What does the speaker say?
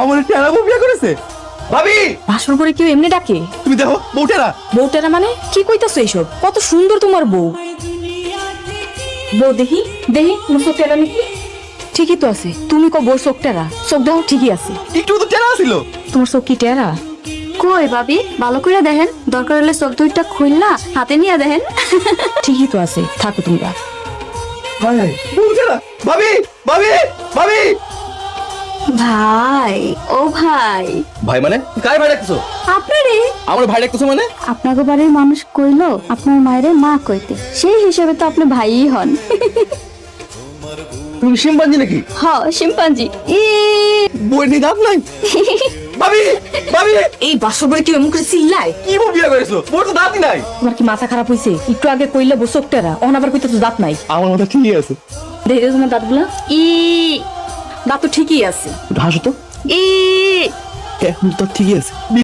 আমার টেরা বউ বিয়ে করেছে। ভাবি! বাসর করে কেউ এমনি ডাকে? তুমি দেখো বউ টেরা বউটারা মানে? কি কইতাছো এইসব? কত সুন্দর তোমার বউ। বউ দেখি দেখি তোমার চোখটারা নাকি? ঠিকই তো আছে। তুমি ক বউর চোখটারা চোখ দেখো ঠিকই আছে। একটু তো টেরা ছিল তোমার চোখ কি টেরা কই ভাবি? ভালো করে দেখেন। দরকার হলে চোখ দুইটা খুললা হাতে নিয়ে দেখেন। ঠিকই তো আছে। থাকো তোমরা। বউ টেরা ভাবি! ভাই ও ভাই। ভাই মানে? কার ভাই আপনারে? আমার ভাই মানে? আপনাকে বাড়ির মানুষ কইলো আপনার মায়ের মা কইতে। সেই হিসেবে তো আপনি ভাইই হন। তুমি শিম্পাঞ্জি নাকি? হ শিম্পাঞ্জি। ই। নিয়ে দাঁত নাই? ভাবি ভাবি। এই বাসর করে কেউ এমন করে চিল্লায়? কি বিয়ে করেছ? বউর তো দাঁতই নাই। তোমার কি মাথা খারাপ হয়েছে একটু আগে কইলে চোখটারা অন আবার কইতে তো দাঁত নাই। আমার মাথা ঠিকই আছে? দেখে তোমার দাঁতগুলা। ই। দাঁত তো ঠিকই আছে। হাসো তো। এই। এখন তো ঠিকই আছে।